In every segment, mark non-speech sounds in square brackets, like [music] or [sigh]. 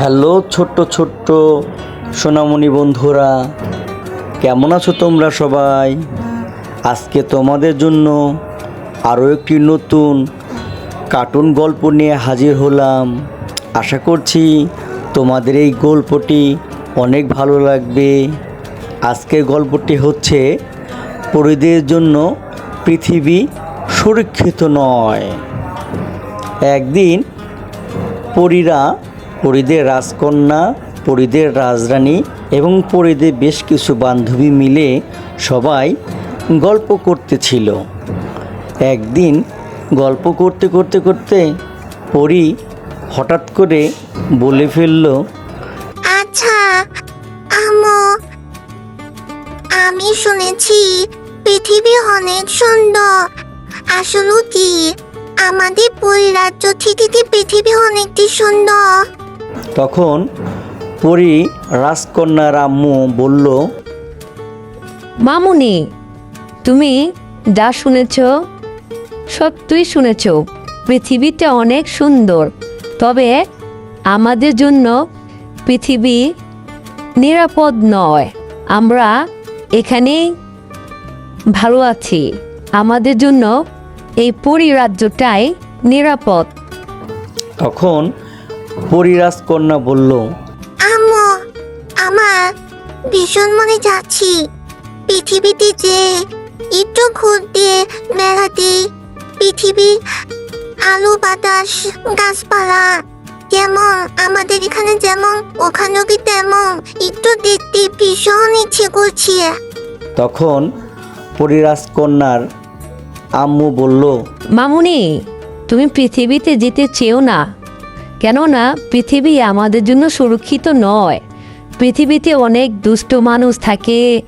Hello ছোট্ট ছোট্ট সোনামণি বন্ধুরা, কেমন আছো তোমরা সবাই? আজকে তোমাদের জন্য আরও একটি নতুন কার্টুন গল্প নিয়ে হাজির হলাম। আশা করছি তোমাদের এই গল্পটি অনেক ভালো লাগবে। আজকের গল্পটি হচ্ছে, পরিদের জন্য পৃথিবী সুরক্ষিত নয়। একদিন পরীরা পরীদের রাজকন্যা পরীদের রাজরানী এবং পরীদের বেশ কিছু বান্ধবী মিলে সবাই গল্প করতেছিল। একদিন গল্প করতে করতে করতে পরী হঠাৎ করে বলে ফেলল আচ্ছা আমো, আমি শুনেছি পৃথিবী অনেক সুন্দর। আসলে কি আমাদের পরিরাজ্য থেকে পৃথিবী অনেকটি সুন্দর? তখন পরী রাজকন্যা রাম্মু বলল মামুনি তুমি যা শুনেছ সত্যই শুনেছ। পৃথিবীটা অনেক সুন্দর। তবে আমাদের জন্য পৃথিবী নিরাপদ নয়। আমরা এখানেই ভালো আছি। আমাদের জন্য এই পরিরাজ্যটাই নিরাপদ। তখন পরী রাজকন্যা বলল আম্মু আমার ভীষণ মনে যাচ্ছি পৃথিবীতে যে একটু ঘুরতে বেড়াতে পৃথিবীর আলো বাতাস গাছপালা যেমন আমাদের এখানে যেমন ওখানেও কি তেমন একটু দেখতে ভীষণ ইচ্ছে করছে। তখন পরিরাজকন্যার আম্মু বলল মামুনি তুমি পৃথিবীতে যেতে চেও না। কেননা পৃথিবী আমাদের জন্য সুরক্ষিত নয়। পৃথিবীতে অনেক দুষ্ট মানুষ থাকে,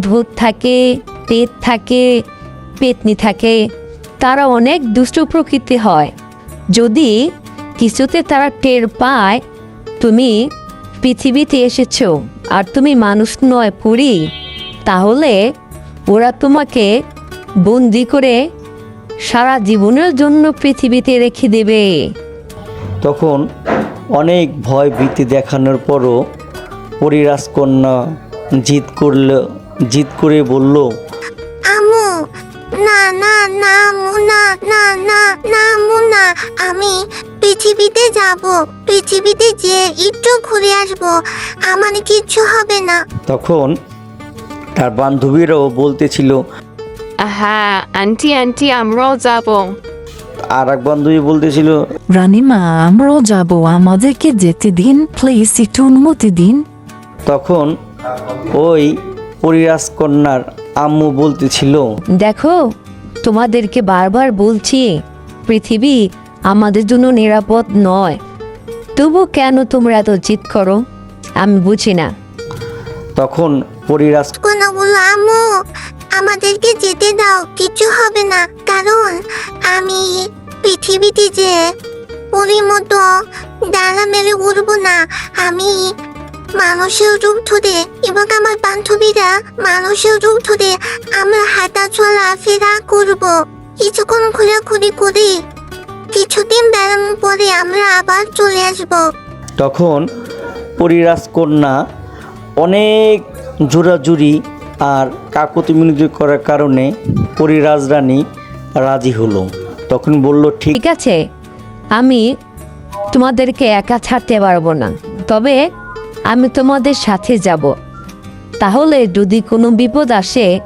ভূত থাকে পেট থাকে, পেতনি থাকে। তারা অনেক দুষ্ট প্রকৃতি হয়। যদি কিছুতে তারা টের পায়, তুমি পৃথিবীতে এসেছ আর তুমি মানুষ নয় পুরী, তাহলে ওরা তোমাকে বন্দি করে সারা জীবনের জন্য পৃথিবীতে রেখে দেবে। তখন অনেক ভয় ভীতি দেখানোর পরও পরিরাজকন্যা জিদ করল জিদ করে বলল আমু না না না আমু না না না না আমু না আমি পৃথিবীতে যাব পৃথিবীতে যে একটু ঘুরে আসব আমার কিচ্ছু হবে না। তখন তার বান্ধবীরাও বলতেছিল হ্যাঁ আন্টি আন্টি আমরাও যাব। আর এক বান্ধবী বলতেছিল রানিমা আমরাও যাব আমাদেরকে যেতে দিন প্লিজ একটু অনুমতি দিন। তখন ওই পরিরাজকন্যার আম্মু বলতেছিল দেখো তোমাদেরকে বারবার বলছি পৃথিবী আমাদের জন্য নিরাপদ নয়। তবু কেন তোমরা এত জিদ করো? আমি বুঝি না। তখন পরিরাজ কোনো বলো আমু আমাদেরকে যেতে দাও, কিছু হবে না। কারণ আমি পৃথিবীতে যে পরির মতো ডানা মেরে উঠবো না, আমি মানুষের রূপ ধরে এবং আমার বান্ধবীরা মানুষের রূপ ধরে আমরা হাঁটা চলা ফেরা করব। কিছুক্ষণ ঘোরাঘুরি করে কিছুদিন বেড়ানোর পরে আমরা আবার চলে আসব। তখন পরিরাজকন্যা অনেক জোরাজুরি আর কাকতি মিনতি করার কারণে পরিরাজরানী রাজি হলো। তখন বলল ঠিক ঠিক আছে আমি তোমাদেরকে একা ছাড়তে পারব না। তবে আমি তোমাদের সাথে যাব। তাহলে যদি কোনো বিপদ আসে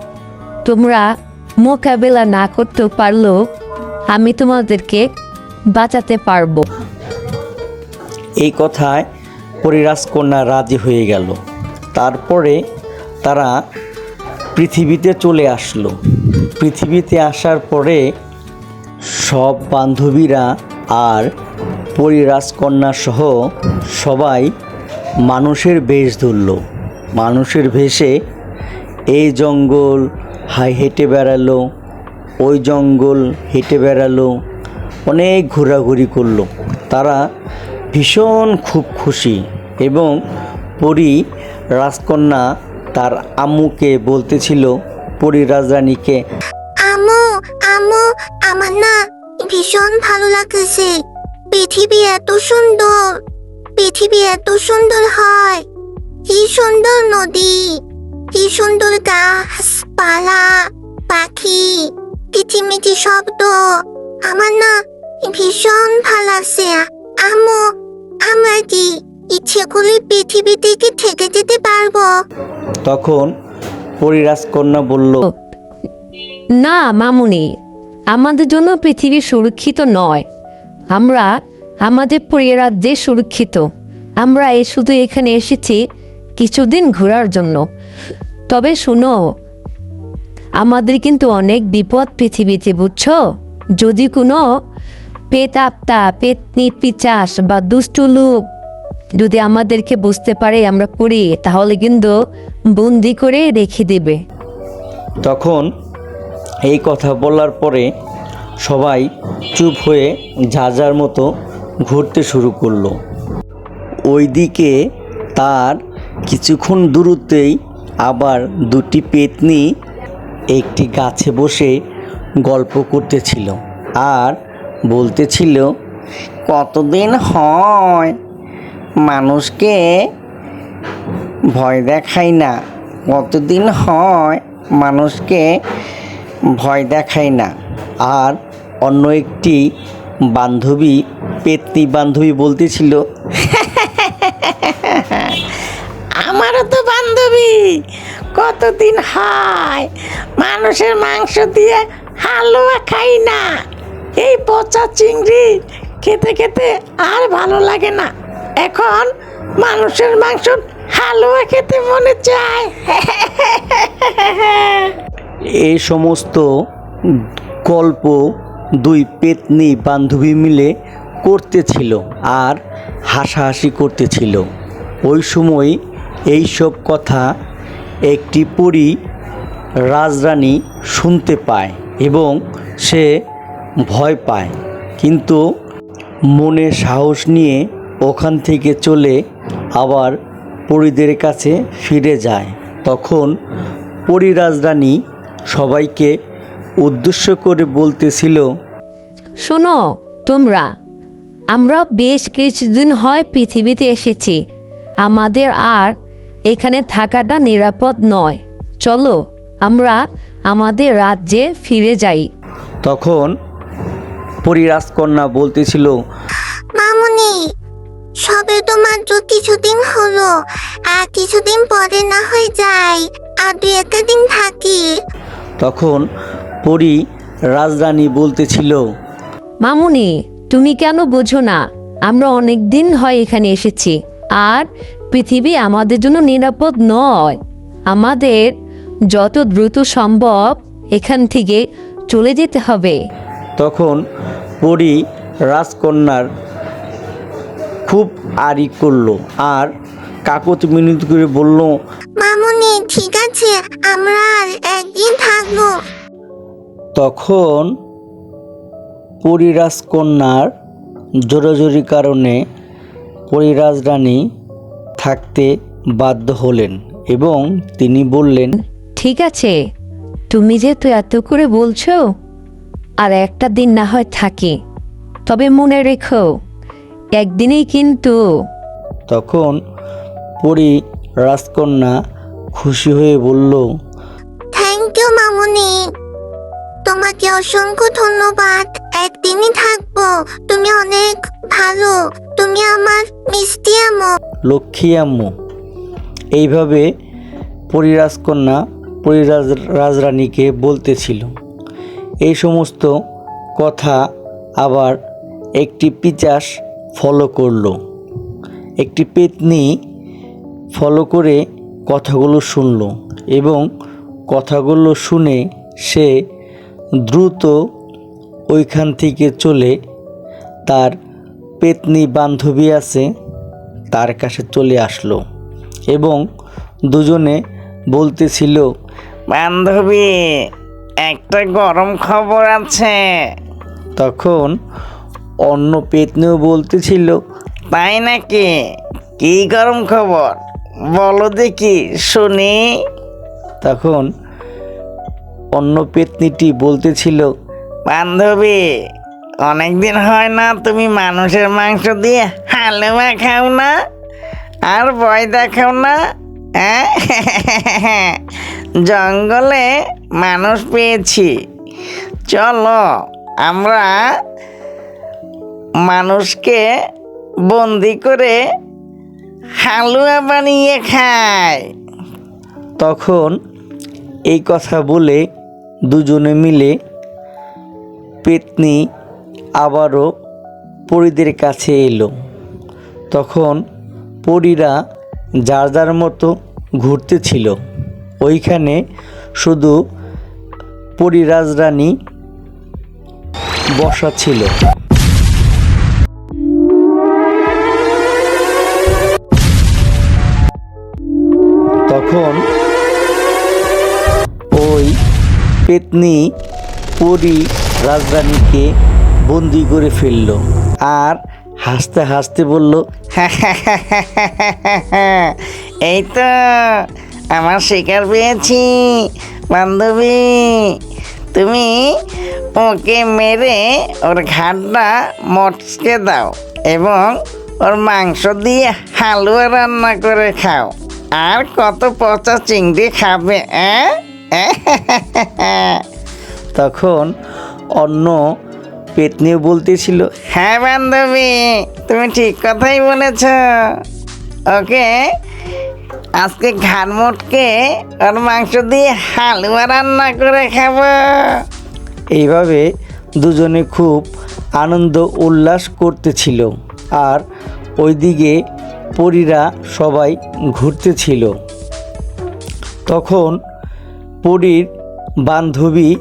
তোমরা মোকাবেলা না করতে পারলেও আমি তোমাদেরকে বাঁচাতে পারব। এই কথায় পরিরাজকন্যা রাজি হয়ে গেল। তারপরে তারা পৃথিবীতে চলে আসলো। পৃথিবীতে আসার পরে সব বান্ধবীরা আর পরিরাজকন্যা সহ সবাই মানুষের বেশ ধরল। মানুষের ভেষে এই জঙ্গল হাই হেঁটে বেড়ালো, ওই জঙ্গল হেঁটে বেড়ালো, অনেক ঘোরাঘুরি করল। তারা ভীষণ খুব খুশি এবং পরি রাজকন্যা তার আম্মুকে বলতেছিল পরি রাজরানীকে। আম্মু আম্মু, আমার না ভীষণ ভালো লাগতেছে। পৃথিবী এত সুন্দর, পৃথিবী এত সুন্দর হয়। কি সুন্দর নদী, কি সুন্দর গাছপালা পাখি কিচিমিচি শব্দ। আমার না ভীষণ ভালো লাগছে। করলে পৃথিবী থেকে থেকে যেতে পারব। তখন পরিরাজকন্যা বলল না মামুনি আমাদের জন্য পৃথিবী সুরক্ষিত নয়। আমরা আমাদের পরিরাজ্যে সুরক্ষিত। আমরা এ শুধু এখানে এসেছি কিছুদিন ঘোরার জন্য। তবে শুনো আমাদের কিন্তু অনেক বিপদ পৃথিবীতে বুঝছ? যদি কোনো পেত পেতাপ্তা পেতনি পিচাস বা দুষ্টু লোক যদি আমাদেরকে বুঝতে পারে, আমরা পড়ি, তাহলে কিন্তু বন্দি করে রেখে দেবে। তখন এই কথা বলার পরে সবাই চুপ হয়ে যা যার মতো ঘুরতে শুরু করল। ওইদিকে তার কিছুক্ষণ দূরত্বেই আবার দুটি পেতনি একটি গাছে বসে গল্প করতেছিল আর বলতেছিল, কতদিন হয় মানুষকে ভয় দেখাই না। কতদিন হয় মানুষকে ভয় দেখাই না। আর অন্য একটি বান্ধবী, পেতনি বান্ধবী বলতেছিল, আমারও তো বান্ধবী, কতদিন হয়? মানুষের মাংস দিয়ে হালুয়া খাই না। এই পচা চিংড়ি খেতে খেতে আর ভালো লাগে না। এখন মানুষের মাংস হালুয়া খেতে মনে চায়। এই সমস্ত গল্প দুই পেতনি বান্ধবী মিলে করতেছিল আর হাসাহাসি করতেছিল। ওই সময় এই সব কথা একটি পরী রাজরানী শুনতে পায় এবং সে ভয় পায়। কিন্তু মনে সাহস নিয়ে ওখান থেকে চলে আবার পরীদের কাছে ফিরে যায়। তখন পরী রাজরানী সবাইকে উদ্দেশ্য করে বলতেছিল শোনো তোমরা আমরা বেশ কিছুদিন হয় পৃথিবীতে এসেছি। আমাদের আর এখানে থাকাটা নিরাপদ নয়। চলো আমরা আমাদের রাজ্যে ফিরে যাই। তখন পরিরাজকন্যা বলতেছিল সবে তো মাত্র কিছুদিন হলো আর কিছুদিন পরে না হয়ে যায় আর দু একটা দিন থাকি। তখন পরি রাজরানী বলতেছিল মামুনি তুমি কেন বোঝো না আমরা অনেক দিন হয় এখানে এসেছি আর পৃথিবী আমাদের জন্য নিরাপদ নয়। আমাদের যত দ্রুত সম্ভব এখান থেকে চলে যেতে হবে। তখন পরি রাজকন্যার খুব আড়ি করল আর কাকত মিনতি করে বলল মামুনি ঠিক আছে আমরা আর একদিন থাকব। তখন পরিরাজকন্যার জোরাজোরি কারণে পরিরাজ রানী থাকতে বাধ্য হলেন এবং তিনি বললেন ঠিক আছে তুমি যেহেতু এত করে বলছো আর একটা দিন না হয় থাকি তবে মনে রেখো একদিনেই কিন্তু। তখন পরি রাজকন্যা খুশি হয়ে বলল থ্যাংক ইউ মামুনি। তোমাকে অসংখ্য ধন্যবাদ। একদিনই থাকব। তুমি অনেক ভালো। তুমি আমার মিষ্টি আমো লক্ষ্মী আম্মু। এইভাবে পরিরাজকন্যা পরিরাজ রাজরানীকে বলতেছিল। এই সমস্ত কথা আবার একটি পিচাস ফলো করল। একটি পেতনি ফলো করে কথাগুলো শুনলো এবং কথাগুলো শুনে সে দ্রুত ওইখান থেকে চলে তার পেতনি বান্ধবী আছে তার কাছে চলে আসলো এবং দুজনে বলতেছিল বান্ধবী একটা গরম খবর আছে। তখন অন্য পেতনিও বলতেছিল তাই নাকি? কি গরম খবর? বলো দেখি শুনি। তখন অন্য পেতনিটি বলতেছিল বান্ধবী অনেকদিন হয় না তুমি মানুষের মাংস দিয়ে হালুয়া খাও না? আর ভয় দেখাও না? হ্যাঁ? [laughs] জঙ্গলে মানুষ পেয়েছি। চলো আমরা মানুষকে বন্দি করে হালুয়া বানিয়ে খায়। তখন এই কথা বলে দুজনে মিলে পেতনি আবারও পরীদের কাছে এলো। তখন পরীরা যার যার মতো ঘুরতেছিল। ওইখানে শুধু পরিরাজরানী বসা ছিল। তখন ওই পেতনি পরি রাজধানীকে বন্দি করে ফেলল আর হাসতে হাসতে বলল এই তো, আমার শিকার পেয়েছি, বান্ধবী। তুমি ওকে মেরে ওর ঘাটটা মটকে দাও এবং ওর মাংস দিয়ে হালুয়া রান্না করে খাও। আর কত পচা চিংড়ি খাবে? তখন অন্য পেতনিও বলতেছিল হ্যাঁ বান্ধবী, তুমি ঠিক কথাই বলেছ। ওকে, আজকে ঘাট মোটকে ওর মাংস দিয়ে হালুয়া রান্না করে খাব। এইভাবে দুজনে খুব আনন্দ উল্লাস করতেছিল। আর ওইদিকে পরীরা সবাই ঘুরতেছিল তখন পরীর বান্ধবী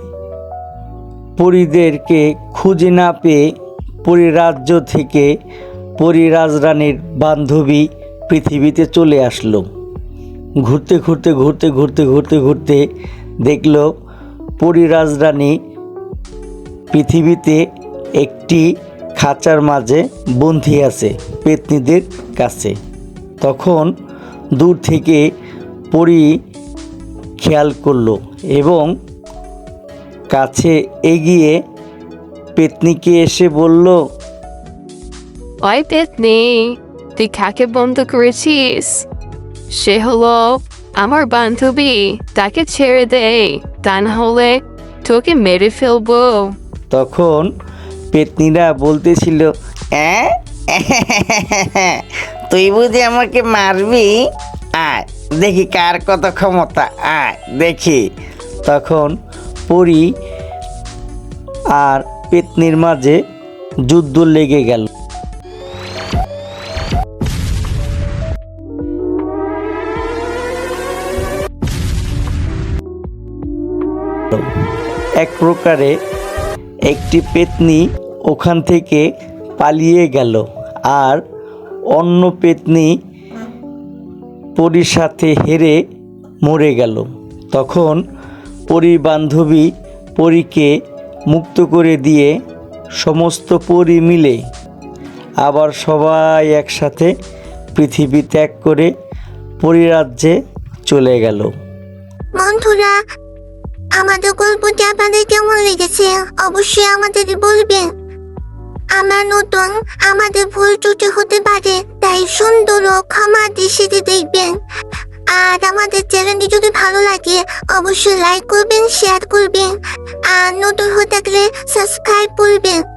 পরীদেরকে খুঁজে না পেয়ে পরিরাজ্য থেকে পরিরাজরানীর বান্ধবী পৃথিবীতে চলে আসলো। ঘুরতে ঘুরতে ঘুরতে ঘুরতে ঘুরতে ঘুরতে দেখল পরিরাজরানী পৃথিবীতে একটি খাঁচার মাঝে বন্ধি আছে পেতনিদের কাছে। তখন দূর থেকে পরি খেয়াল করল এবং কাছে এগিয়ে পেতনিকে এসে বলল ওই পেতনি তুই কাকে বন্ধ করেছিস? সে হলো আমার বান্ধবী তাকে ছেড়ে দে তা না হলে তোকে মেরে ফেলব। তখন পেতনিরা বলতেছিল হ্যাঁ তুই বুঝি আমাকে মারবি? আয়, দেখি কার কত ক্ষমতা, আয়, দেখি। তখন পরি আর পেতনির মাঝে যুদ্ধ লেগে গেল। এক প্রকারে একটি পেতনি ওখান থেকে পালিয়ে গেল। আর অন্য পেতনি পরীর সাথে হেরে মরে গেল। তখন পরী বান্ধবী পরীকে মুক্ত করে দিয়ে সমস্ত পরী মিলে আবার সবাই একসাথে পৃথিবী ত্যাগ করে পরিরাজ্যে চলে গেল। বন্ধুরা, আমাদের গল্পটি আপনাদের কেমন লেগেছে অবশ্যই আমাদের বলবেন। আমরা নতুন, আমাদের ভুল ত্রুটি হতে পারে, তাই সুন্দর ও ক্ষমা দৃষ্টিতে দেখবেন। আর আমাদের চ্যানেলটি যদি ভালো লাগে, অবশ্যই লাইক করবেন শেয়ার করবেন। আর নতুন হয়ে থাকলে সাবস্ক্রাইব করবেন।